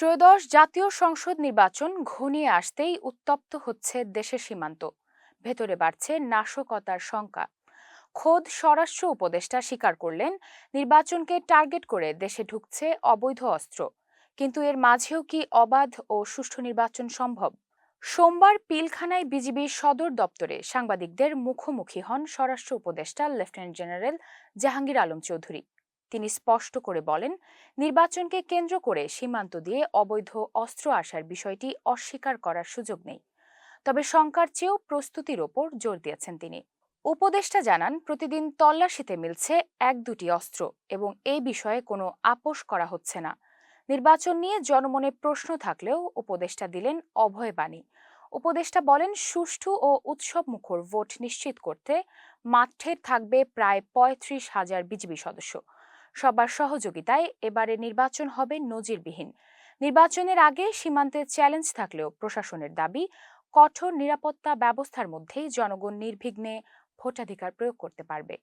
ত্রয়োদশ জাতীয় সংসদ নির্বাচন ঘনিয়ে আসতেই উত্তপ্ত হচ্ছে দেশের সীমান্ত। ভেতরে বাড়ছে নাশকতার শঙ্কা। খোদ স্বরাষ্ট্র উপদেষ্টা স্বীকার করলেন, নির্বাচনকে টার্গেট করে দেশে ঢুকছে অবৈধ অস্ত্র। কিন্তু এর মাঝেও কি অবাধ ও সুষ্ঠু নির্বাচন সম্ভব? সোমবার পিলখানায় বিজিবির সদর দপ্তরে সাংবাদিকদের মুখোমুখি হন স্বরাষ্ট্র উপদেষ্টা লেফটেন্যান্ট জেনারেল জাহাঙ্গীর আলম চৌধুরী। তিনি স্পষ্ট করে বলেন, নির্বাচনকে কেন্দ্র করে সীমান্ত দিয়ে অবৈধ অস্ত্র আসার বিষয়টি অস্বীকার করার সুযোগ নেই। তবে শঙ্কার চেয়েও প্রস্তুতির ওপর জোর দিয়েছেন তিনি। উপদেষ্টা জানান, প্রতিদিন তল্লাশিতে মিলছে এক দুটি অস্ত্র এবং এই বিষয়ে কোনো আপোষ করা হচ্ছে না। নির্বাচন নিয়ে জনমনে প্রশ্ন থাকলেও উপদেষ্টা দিলেন অভয় বাণী। উপদেষ্টা বলেন, সুষ্ঠু ও উৎসব মুখর ভোট নিশ্চিত করতে মাঠে থাকবে প্রায় পঁয়ত্রিশ হাজার বিজিবি সদস্য। সবার সহযোগিতায় এবারে নির্বাচন হবে নজিরবিহীন। নির্বাচনের আগে সীমান্তে চ্যালেঞ্জ থাকলেও প্রশাসনের দাবি, কঠোর নিরাপত্তা ব্যবস্থার মধ্যেই জনগণ নির্বিঘ্নে ভোটাধিকার প্রয়োগ করতে পারবে।